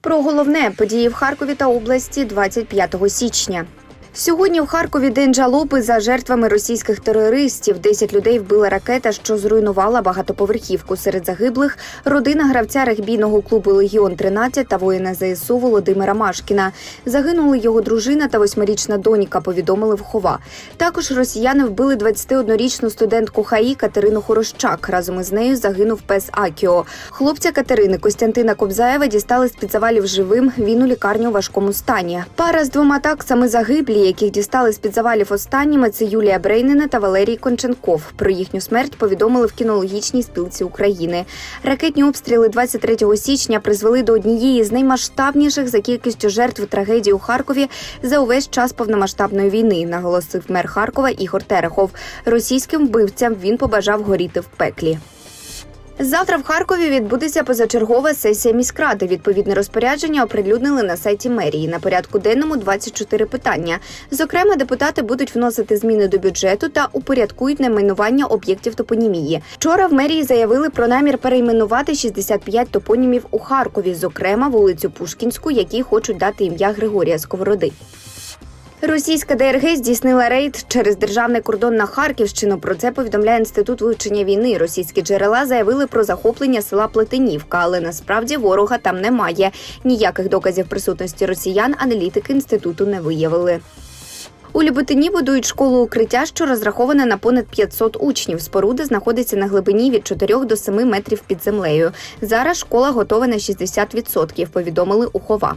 Про головне події в Харкові та області 25 січня. Сьогодні в Харкові день жалоби за жертвами російських терористів. Десять людей вбила ракета, що зруйнувала багатоповерхівку. Серед загиблих родина гравця регбійного клубу Легіон 13 та воїна ЗСУ Володимира Машкіна. Загинули його дружина та восьмирічна донька. Повідомили в Хова. Також росіяни вбили 21-річну студентку ХАІ Катерину Хорощак. Разом із нею загинув пес Акіо. Хлопця Катерини Костянтина Кобзаєва дістали з під завалів живим. Він у лікарні у важкому стані. Пара з двома таксами загиблі, яких дістали з під завалів останніми. Це Юлія Брейнина та Валерій Конченков. Про їхню смерть повідомили в кінологічній спілці України. Ракетні обстріли 23 січня призвели до однієї з наймасштабніших за кількістю жертв трагедії у Харкові за увесь час повномасштабної війни, наголосив мер Харкова Ігор Терехов. Російським вбивцям він побажав горіти в пеклі. Завтра в Харкові відбудеться позачергова сесія міськради. Відповідне розпорядження оприлюднили на сайті мерії. На порядку денному 24 питання. Зокрема, депутати будуть вносити зміни до бюджету та упорядкують найменування об'єктів топонімії. Вчора в мерії заявили про намір перейменувати 65 топонімів у Харкові, зокрема вулицю Пушкінську, якій хочуть дати ім'я Григорія Сковороди. Російська ДРГ здійснила рейд через державний кордон на Харківщину. Про це повідомляє інститут вивчення війни. Російські джерела заявили про захоплення села Плетенівка, але насправді ворога там немає. Ніяких доказів присутності росіян аналітики інституту не виявили. У Люботині будують школу укриття, що розрахована на понад 500 учнів. Споруда знаходиться на глибині від 4 до 7 метрів під землею. Зараз школа готова на 60%, повідомили у Хова.